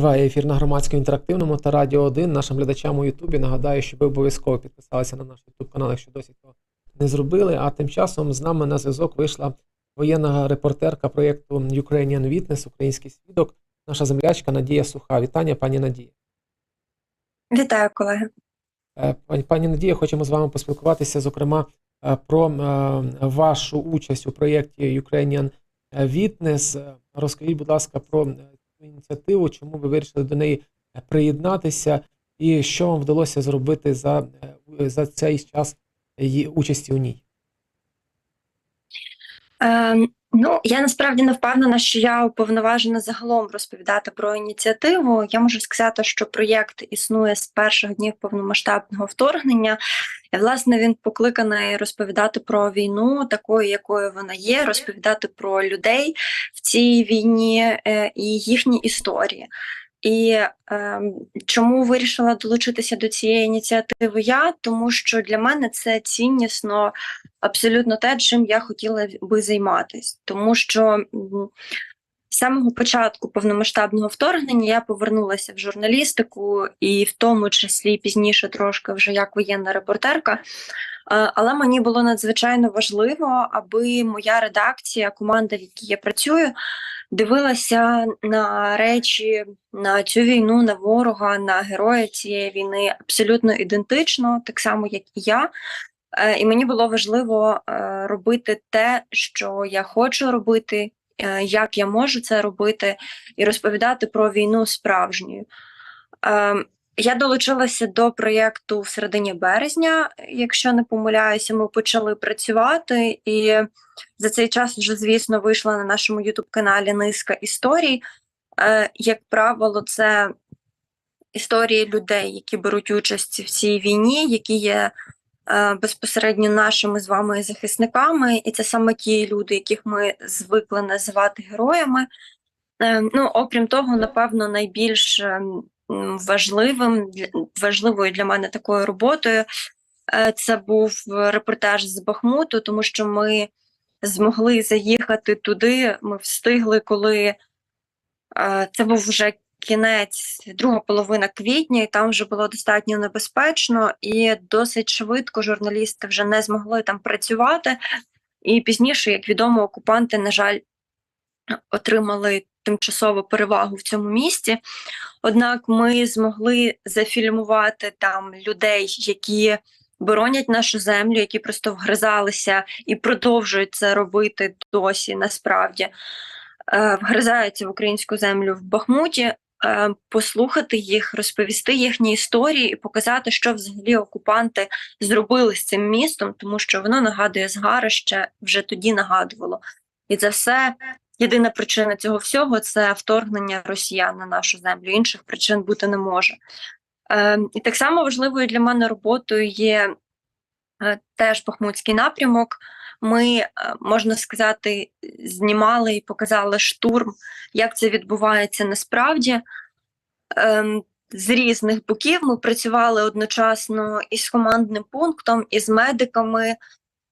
Триває ефір на громадському інтерактивному та Радіо 1. Нашим глядачам у Ютубі нагадаю, що ви обов'язково підписалися на наш Ютуб канал, якщо досі цього не зробили. А тим часом з нами на зв'язок вийшла воєнна репортерка проєкту Ukrainian Witness, Український свідок, наша землячка Надія Суха. Вітання, пані Надія. Вітаю, колеги. Е, Пані, Надія, хочемо з вами поспілкуватися, зокрема, е, про е, вашу участь у проєкті Ukrainian Witness. Розкажіть, будь ласка, про ініціативу, чому ви вирішили до неї е, приєднатися, і що вам вдалося зробити за, е, за цей час її участі у ній? Е, ну, я насправді не впевнена, що я уповноважена загалом розповідати про ініціативу. Я можу сказати, що проєкт існує з перших днів повномасштабного вторгнення. І, власне, він покликаний розповідати про війну, такою, якою вона є, розповідати про людей в цій війні е, і їхні історії. І е, чому вирішила долучитися до цієї ініціативи я? Тому що для мене це ціннісно абсолютно те, чим я хотіла би займатися. Тому що з самого початку повномасштабного вторгнення я повернулася в журналістику, і в тому числі пізніше трошки вже як воєнна репортерка. Але мені було надзвичайно важливо, аби моя редакція, команда, в якій я працюю, дивилася на речі, на цю війну, на ворога, на героя цієї війни абсолютно ідентично, так само як і я. Е, І мені було важливо е, робити те, що я хочу робити, е, як я можу це робити, і розповідати про війну справжню. Я долучилася до проєкту в середині березня, якщо не помиляюся, ми почали працювати, і за цей час вже, звісно, вийшла на нашому Ютуб-каналі низка історій. Е, Як правило, це історії людей, які беруть участь в цій війні, які є е, безпосередньо нашими з вами захисниками, і це саме ті люди, яких ми звикли називати героями. Е, Ну, окрім того, напевно, найбільш ем, важливим важливою для мене такою роботою е, це був репортаж з Бахмуту, тому що ми змогли заїхати туди. Ми встигли, коли е, це був вже кінець, друга половина квітня, і там вже було достатньо небезпечно, і досить швидко журналісти вже не змогли там працювати. І пізніше, як відомо, окупанти, на жаль, отримали тимчасову перевагу в цьому місті. Однак ми змогли зафільмувати там людей, які боронять нашу землю, які просто вгризалися і продовжують це робити досі насправді. Е, Вгризаються в українську землю в Бахмуті, е, послухати їх, розповісти їхні історії і показати, що взагалі окупанти зробили з цим містом, тому що воно нагадує згарище, вже тоді нагадувало. І це все єдина причина цього всього це вторгнення росіян на нашу землю. Інших причин бути не може. Е, і так само важливою для мене роботою є е, теж Бахмутський напрямок. Ми, е, можна сказати, знімали і показали штурм, як це відбувається насправді. Ем, з різних боків ми працювали одночасно із командним пунктом, із медиками,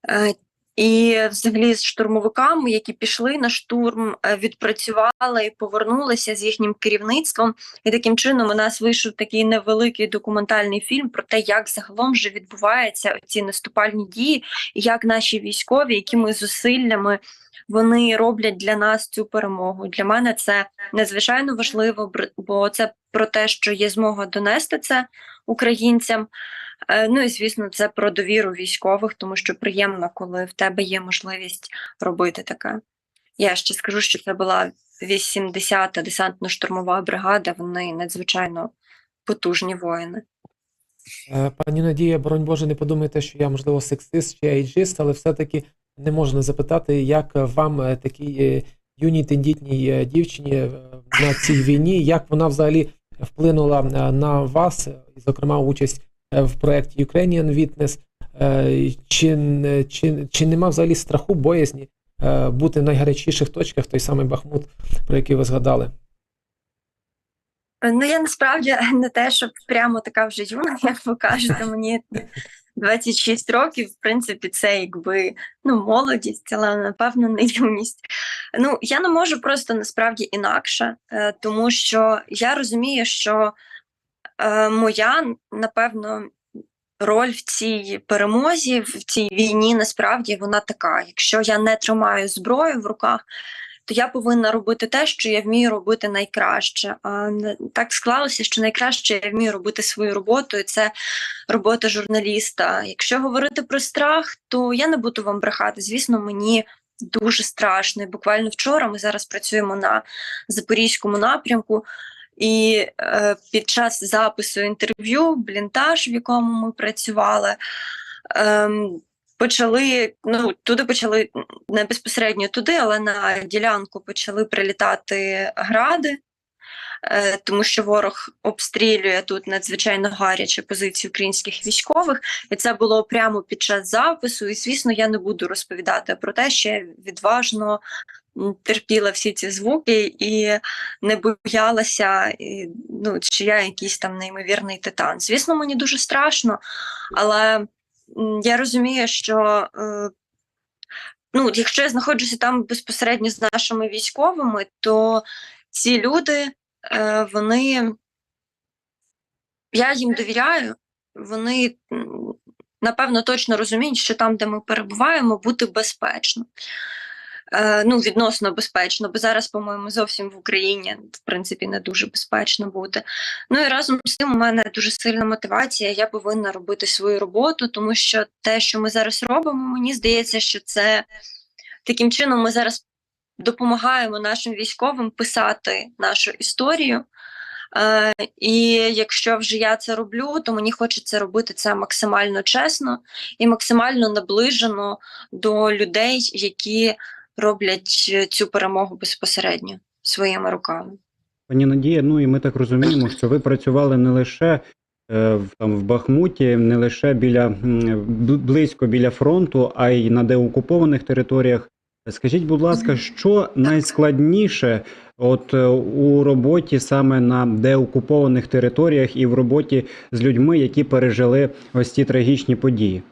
е, і взагалі з штурмовиками, які пішли на штурм, е, відпрацювали і повернулися з їхнім керівництвом. І таким чином у нас вийшов такий невеликий документальний фільм про те, як загалом вже відбуваються ці наступальні дії, і як наші військові, якими зусиллями вони роблять для нас цю перемогу. Для мене це надзвичайно важливо, бо це про те, що є змога донести це українцям. Е, Ну і звісно, це про довіру військових, тому що приємно, коли в тебе є можливість робити таке. Я ще скажу, що це була 80-та десантно-штурмова бригада. Вони надзвичайно потужні воїни. Е, Пані Надія, боронь Боже, не подумайте, що я, можливо, сексист чи айджист, але все-таки не можна запитати, як вам е, такій юній тендітній дівчині на цій війні, як вона взагалі вплинула е, на вас, е, зокрема, участь е, в проєкті Ukrainian Witness, чи, чи, чи нема взагалі страху, боязні бути в найгарячіших точках, той самий Бахмут, про який ви згадали? Ну, я насправді не те, щоб прямо така вже юна, як ви кажете, мені 26 років, в принципі, це якби ну, молодість, але напевно не юність. Ну, я не можу просто насправді інакше, е, тому що я розумію, що е, моя, напевно, роль в цій перемозі, в цій війні, насправді вона така. Якщо я не тримаю зброю в руках, то я повинна робити те, що я вмію робити найкраще. А так склалося, що найкраще я вмію робити свою роботу, і це робота журналіста. Якщо говорити про страх, то я не буду вам брехати. Звісно, мені дуже страшно. І буквально вчора ми зараз працюємо на запорізькому напрямку. І е, під час запису інтерв'ю, блінтаж, в якому ми працювали, ем, почали ну туди почали не безпосередньо туди, але на ділянку почали прилітати гради. е, Тому що ворог обстрілює тут надзвичайно гарячі позиції українських військових, і це було прямо під час запису. І звісно, я не буду розповідати про те, що я відважно терпіла всі ці звуки і не боялася, і, ну, чи я якийсь там неймовірний титан. Звісно, мені дуже страшно, але я розумію, що е, ну, якщо я знаходжуся там безпосередньо з нашими військовими, то ці люди, е, вони я їм довіряю, вони напевно точно розуміють, що там, де ми перебуваємо, бути безпечно. Е, ну, відносно безпечно, бо зараз, по-моєму, зовсім в Україні в принципі не дуже безпечно бути. Ну і разом з тим у мене дуже сильна мотивація. Я повинна робити свою роботу, тому що те, що ми зараз робимо, мені здається, що це таким чином ми зараз допомагаємо нашим військовим писати нашу історію. Е, і якщо вже я це роблю, то мені хочеться робити це максимально чесно і максимально наближено до людей, які роблять е, цю перемогу безпосередньо своїми руками. Пані Надія, ну і ми так розуміємо, що ви працювали не лише е, в- там в Бахмуті, не лише біля близько біля фронту, а й на деокупованих територіях. Скажіть, будь ласка, що найскладніше от е, у роботі саме на деокупованих територіях і в роботі з людьми, які пережили ось ці трагічні події?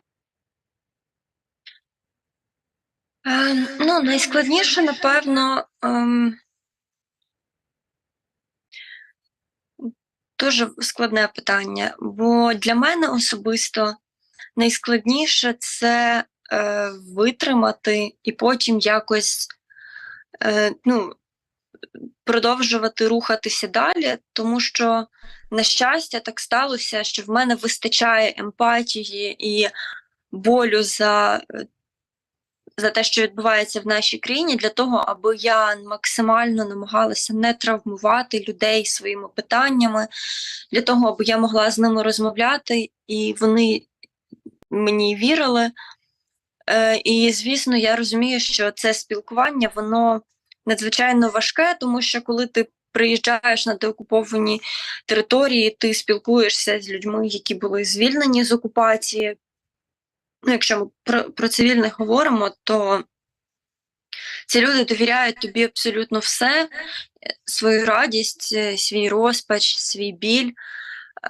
Е, ну, найскладніше, напевно, ем, дуже складне питання, бо для мене особисто найскладніше це е, витримати і потім якось е, ну, продовжувати рухатися далі, тому що, на щастя, так сталося, що в мене вистачає емпатії і болю за за те, що відбувається в нашій країні, для того, аби я максимально намагалася не травмувати людей своїми питаннями, для того, аби я могла з ними розмовляти, і вони мені вірили. Е, і, звісно, я розумію, що це спілкування, воно надзвичайно важке, тому що коли ти приїжджаєш на деокуповані території, ти спілкуєшся з людьми, які були звільнені з окупації. Ну, якщо ми про, про цивільних говоримо, то ці люди довіряють тобі абсолютно все, е, свою радість, е, свій розпач, свій біль.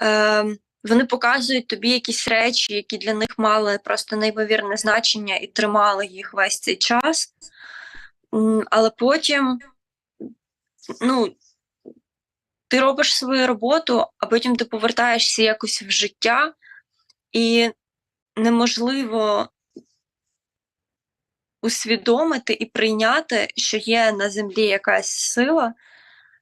Е, вони показують тобі якісь речі, які для них мали просто неймовірне значення і тримали їх весь цей час. Але потім, ну, ти робиш свою роботу, а потім ти повертаєшся якось в життя, і неможливо усвідомити і прийняти, що є на землі якась сила,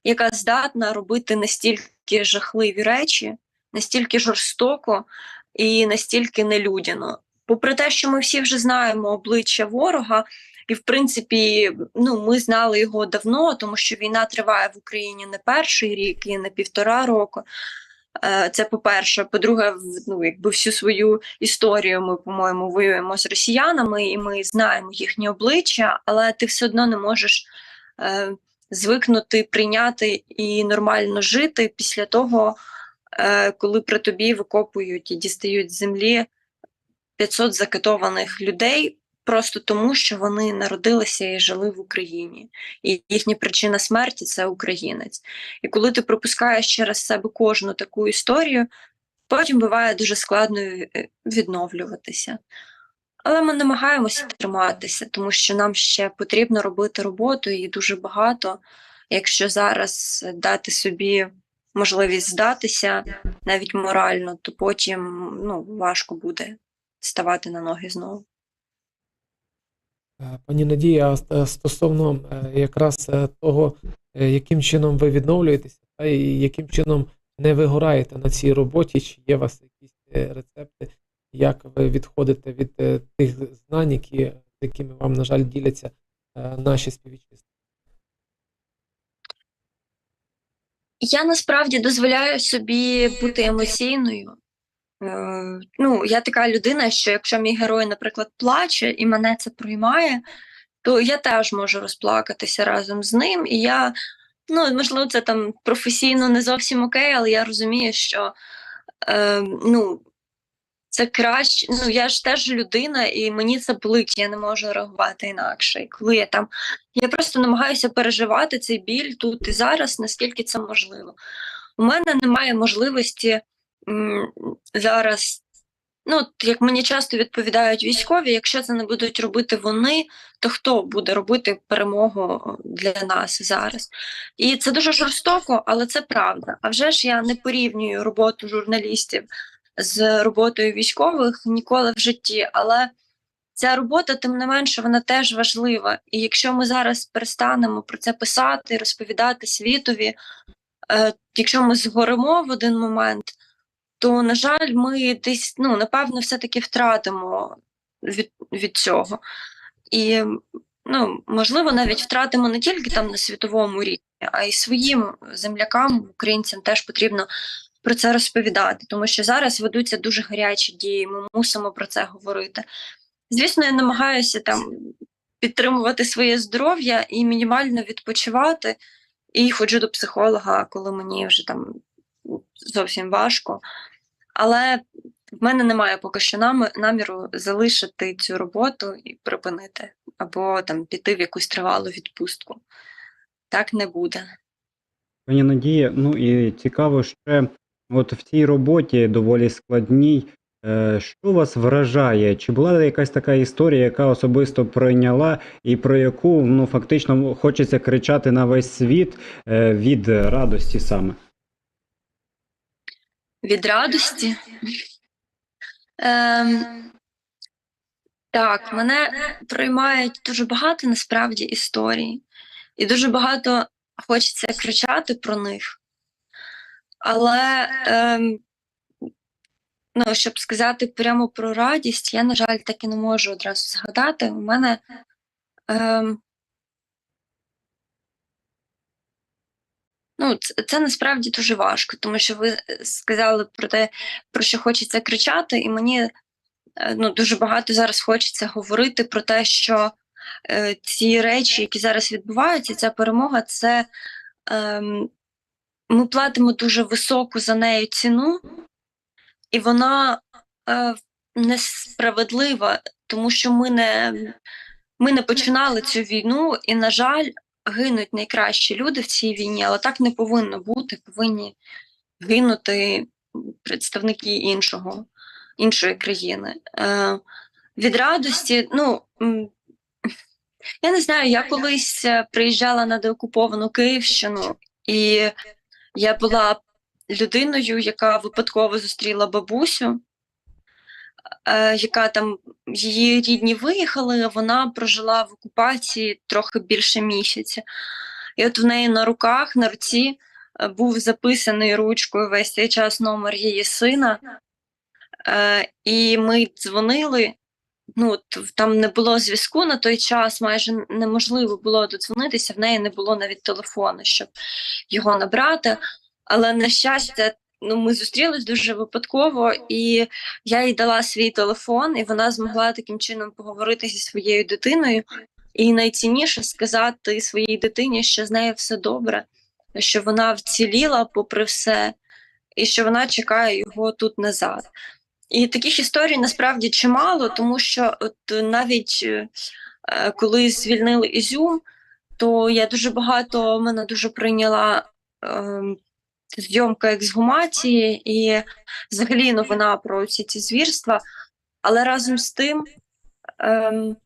яка здатна робити настільки жахливі речі, настільки жорстоко і настільки нелюдяно. Попри те, що ми всі вже знаємо обличчя ворога, і в принципі, ну ми знали його давно, тому що війна триває в Україні не перший рік і не півтора року. Е, Це по-перше. По-друге, ну, якби всю свою історію ми, по-моєму, воюємо з росіянами, і ми знаємо їхні обличчя, але ти все одно не можеш е, звикнути, прийняти і нормально жити після того, е, коли при тобі викопують і дістають з землі 500 закатованих людей. Просто тому, що вони народилися і жили в Україні, і їхня причина смерті це українець. І коли ти пропускаєш через себе кожну таку історію, потім буває дуже складно е, відновлюватися. Але ми намагаємося триматися, тому що нам ще потрібно робити роботу і дуже багато. Якщо зараз дати собі можливість здатися навіть морально, то потім ну, важко буде ставати на ноги знову. Е, Пані Надія, е, стосовно е, якраз того, яким чином ви відновлюєтеся, та, і яким чином не вигораєте на цій роботі, чи є у вас якісь рецепти, як ви відходите від тих знань, які, з якими вам, на жаль, діляться наші співвітчизники? Я насправді дозволяю собі бути емоційною. Е, ну, я така людина, що якщо мій герой, наприклад, плаче і мене це приймає, то я теж можу розплакатися разом з ним. І я, ну, можливо, це там професійно не зовсім окей, але я розумію, що е, ну, це краще. Ну, я ж теж людина, і мені це болить, я не можу реагувати інакше. І коли я там, я просто намагаюся переживати цей біль тут і зараз, наскільки це можливо. У мене немає можливості зараз. Ну, як мені часто відповідають військові, якщо це не будуть робити вони, то хто буде робити перемогу для нас зараз? І це дуже жорстоко, але це правда. А вже ж я не порівнюю роботу журналістів з роботою військових ніколи в житті. Але ця робота, тим не менше, вона теж важлива. І якщо ми зараз перестанемо про це писати, розповідати світові, е, якщо ми згоримо в один момент, то, на жаль, ми десь, ну, напевно, все-таки втратимо від, від цього. І, ну, можливо, навіть втратимо не тільки там на світовому рівні, а й своїм землякам, українцям теж потрібно про це розповідати, тому що зараз ведуться дуже гарячі дії, ми мусимо про це говорити. Звісно, я намагаюся там підтримувати своє здоров'я і мінімально відпочивати, і ходжу до психолога, коли мені вже там зовсім важко. Але в мене немає поки що нам- наміру залишити цю роботу і припинити, або там піти в якусь тривалу відпустку. Так не буде. Пані Надія, ну і цікаво ще, от в цій роботі доволі складній, е, що вас вражає? Чи була якась така історія, яка особисто пройняла, і про яку ну фактично хочеться кричати на весь світ е, від радості саме? Від радості. Ем, так, мене приймають дуже багато насправді історій, і дуже багато хочеться кричати про них. Але, ем, ну, щоб сказати прямо про радість, я, на жаль, так і не можу одразу згадати. У мене ем, Ну, це, це насправді дуже важко, тому що ви е, сказали про те, про що хочеться кричати, і мені е, ну, дуже багато зараз хочеться говорити про те, що е, ці речі, які зараз відбуваються, ця перемога, це ем, ми платимо дуже високу за нею ціну, і вона е, несправедлива, тому що ми не, ми не починали цю війну, і, на жаль, гинуть найкращі люди в цій війні, але так не повинно бути. Повинні гинути представники іншого, іншої країни. Е, від радості, ну я не знаю, я колись е, приїжджала на деокуповану Київщину, і я була людиною, яка випадково зустріла бабусю, яка там її рідні виїхали, вона прожила в окупації трохи більше місяця. І от в неї на руках, на руці е, був записаний ручкою весь цей час номер її сина. Е, і ми дзвонили. Ну, там не було зв'язку на той час, майже неможливо було додзвонитися, в неї не було навіть телефону, щоб його набрати. Але на щастя, ну, ми зустрілись дуже випадково, і я їй дала свій телефон, і вона змогла таким чином поговорити зі своєю дитиною. І найцінніше сказати своїй дитині, що з нею все добре, що вона вціліла попри все, і що вона чекає його тут назад. І таких історій насправді чимало, тому що от навіть е, коли звільнили Ізюм, то я дуже багато мене дуже прийняла е, зйомка ексгумації і взагалі новина про всі ці звірства. Але разом з тим ем,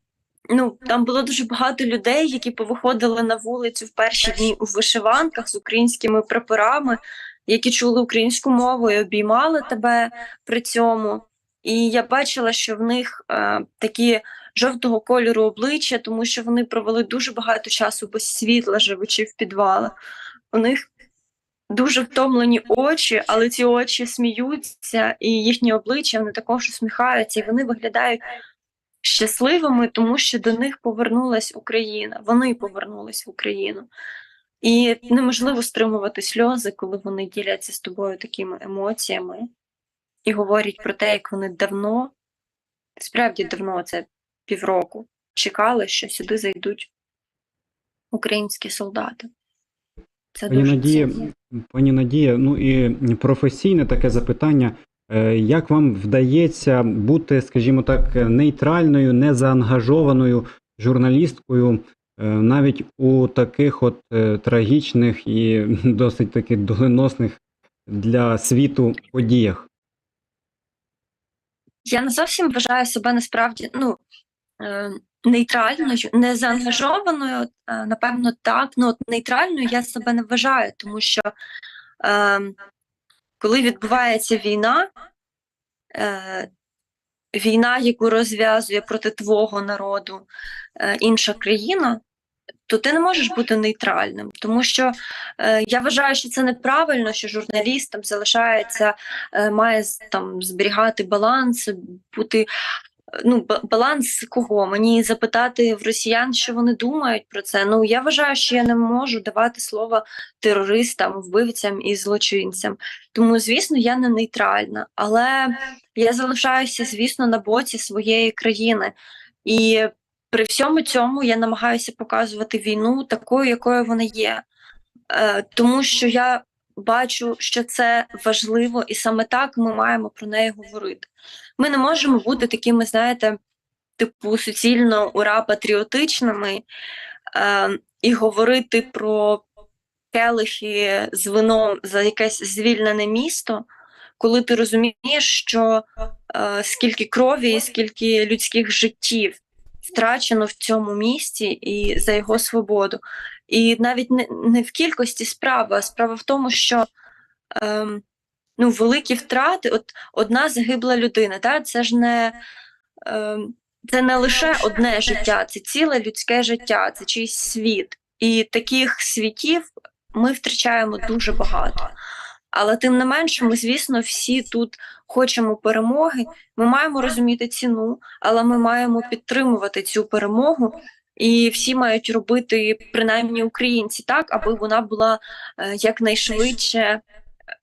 ну, там було дуже багато людей, які повиходили на вулицю в перші дні у вишиванках з українськими прапорами, які чули українську мову і обіймали тебе при цьому. І я бачила, що в них е, такі жовтого кольору обличчя, тому що вони провели дуже багато часу без світла, живучи в підвалах. У них дуже втомлені очі, але ці очі сміються, і їхні обличчя вони також усміхаються, і вони виглядають щасливими, тому що до них повернулась Україна. Вони повернулись в Україну. І неможливо стримувати сльози, коли вони діляться з тобою такими емоціями і говорять про те, як вони давно, справді давно, це півроку, чекали, що сюди зайдуть українські солдати. Це Пані дуже Надія, цінно. пані Надія, ну і професійне таке запитання. Е, Як вам вдається бути, скажімо так, нейтральною, незаангажованою журналісткою е, навіть у таких от е, трагічних і досить таки доленосних для світу подіях? Я не зовсім вважаю себе насправді ну, нейтральною, не заангажованою. Е, напевно, так. Ну, от нейтральною я себе не вважаю, тому що е, коли відбувається війна, е, війна, яку розв'язує проти твого народу е, інша країна, то ти не можеш бути нейтральним, тому що е, я вважаю, що це неправильно, що журналіст там залишається, е, має там зберігати баланс, бути. Ну, баланс кого? Мені запитати в росіян, що вони думають про це. Ну я вважаю, що я не можу давати слово терористам, вбивцям і злочинцям. Тому, звісно, я не нейтральна, але я залишаюся, звісно, на боці своєї країни. І при всьому цьому я намагаюся показувати війну такою, якою вона є. Е, тому що я бачу, що це важливо, і саме так ми маємо про неї говорити. Ми не можемо бути такими, знаєте, типу суцільно ура патріотичними е, і говорити про келихи з вином за якесь звільнене місто, коли ти розумієш, що е, скільки крові і скільки людських життів втрачено в цьому місті і за його свободу. І навіть не, не в кількості справи, а справа в тому, що ем, ну, великі втрати, от одна загибла людина, та, це ж не. Ем, це не лише одне життя, це ціле людське життя, це чийсь світ. І таких світів ми втрачаємо дуже багато. Але тим не менше, ми, звісно, всі тут хочемо перемоги. Ми маємо розуміти ціну, але ми маємо підтримувати цю перемогу. І всі мають робити, принаймні українці, так, аби вона була е, якнайшвидше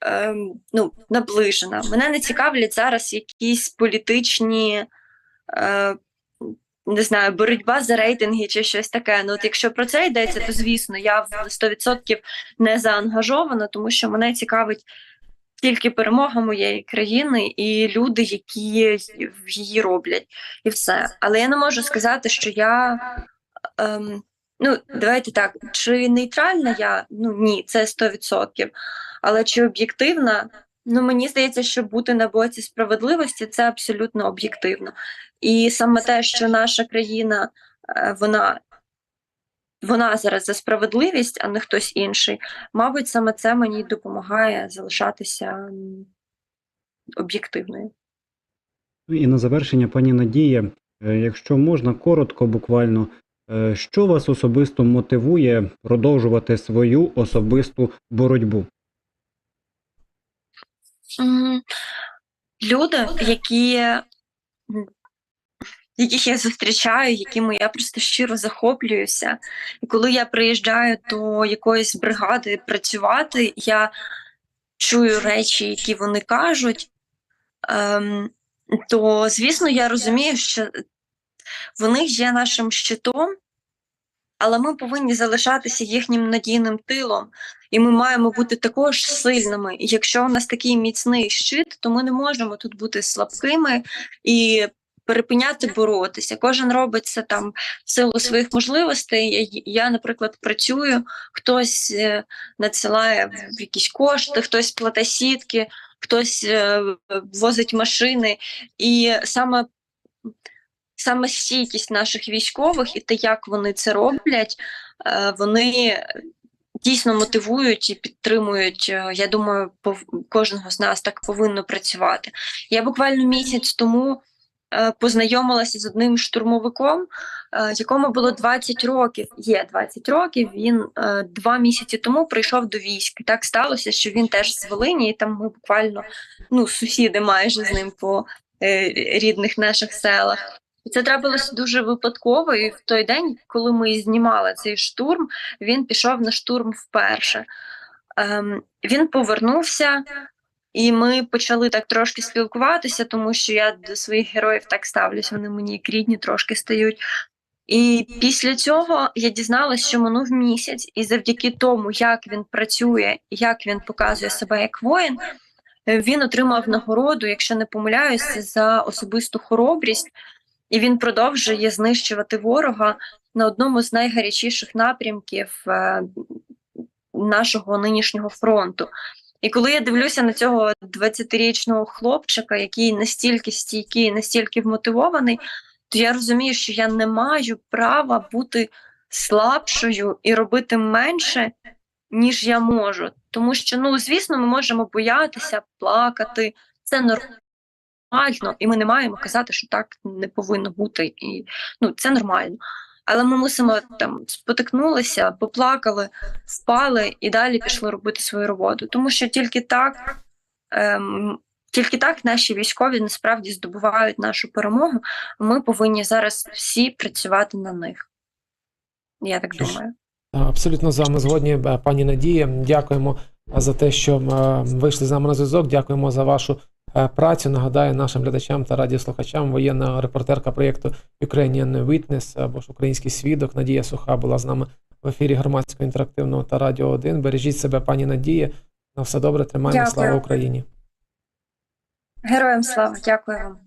е, ну, наближена. Мене не цікавлять зараз якісь політичні. Е, не знаю, боротьба за рейтинги чи щось таке. Ну, от якщо про це йдеться, то звісно, я в 100% не заангажована, тому що мене цікавить тільки перемога моєї країни і люди, які її роблять, і все. Але я не можу сказати, що я. Ем, ну, давайте так, чи нейтральна я? Ну ні, це 100%. Але чи об'єктивна? Ну, мені здається, що бути на боці справедливості це абсолютно об'єктивно. І саме те, що наша країна, е, вона, вона зараз за справедливість, а не хтось інший, мабуть, саме це мені допомагає залишатися об'єктивною. І на завершення, пані Надія, е, якщо можна, коротко, буквально, е, що вас особисто мотивує продовжувати свою особисту боротьбу? Люди, які, яких я зустрічаю, якими я просто щиро захоплююся. І коли я приїжджаю до якоїсь бригади працювати, я чую речі, які вони кажуть, ем, то звісно, я розумію, що вони є нашим щитом, але ми повинні залишатися їхнім надійним тилом, і ми маємо бути також сильними. І якщо у нас такий міцний щит, то ми не можемо тут бути слабкими і перепиняти боротися. Кожен робить це там в силу своїх можливостей. Я, наприклад, працюю, хтось е, надсилає якісь кошти, хтось плате сітки, хтось е, возить машини. І саме саме стійкість наших військових і те, як вони це роблять, е, вони дійсно мотивують і підтримують. е, Я думаю, кожного з нас так повинно працювати. Я буквально місяць тому е, познайомилася з одним штурмовиком, якому було 20 років. Є 20 років. Він два місяці тому прийшов до військ. Так сталося, що він теж з Волині, і там ми буквально ну, сусіди майже з ним по рідних наших селах. І це трапилося дуже випадково. І в той день, коли ми знімали цей штурм, він пішов на штурм вперше. Ем, він повернувся, і ми почали так трошки спілкуватися, тому що я до своїх героїв так ставлюсь, вони мені як рідні трошки стають. І після цього я дізналася, що минув місяць, і завдяки тому, як він працює, як він показує себе як воїн, він отримав нагороду, якщо не помиляюся, за особисту хоробрість, і він продовжує знищувати ворога на одному з найгарячіших напрямків е, нашого нинішнього фронту. І коли я дивлюся на цього 20-річного хлопчика, який настільки стійкий, настільки вмотивований, то я розумію, що я не маю права бути слабшою і робити менше, ніж я можу. Тому що, ну, звісно, ми можемо боятися, плакати. Це нормально, і ми не маємо казати, що так не повинно бути. І ну, це нормально. Але ми мусимо там спотикнулися, поплакали, впали і далі пішли робити свою роботу. Тому що тільки так, ем, тільки так наші військові насправді здобувають нашу перемогу. Ми повинні зараз всі працювати на них. Я так думаю. Абсолютно з вами згодні, е, пані Надія. Дякуємо за те, що е, вийшли з нами на зв'язок. Дякуємо за вашу е, працю. Нагадаю нашим глядачам та радіослухачам. Воєнна репортерка проєкту Ukrainian Witness або ж Український свідок Надія Суха була з нами в ефірі громадського інтерактивного та радіо 1. Бережіть себе, пані Надія. На все добре, тримаємо слава Україні. Героям слава, дякую вам.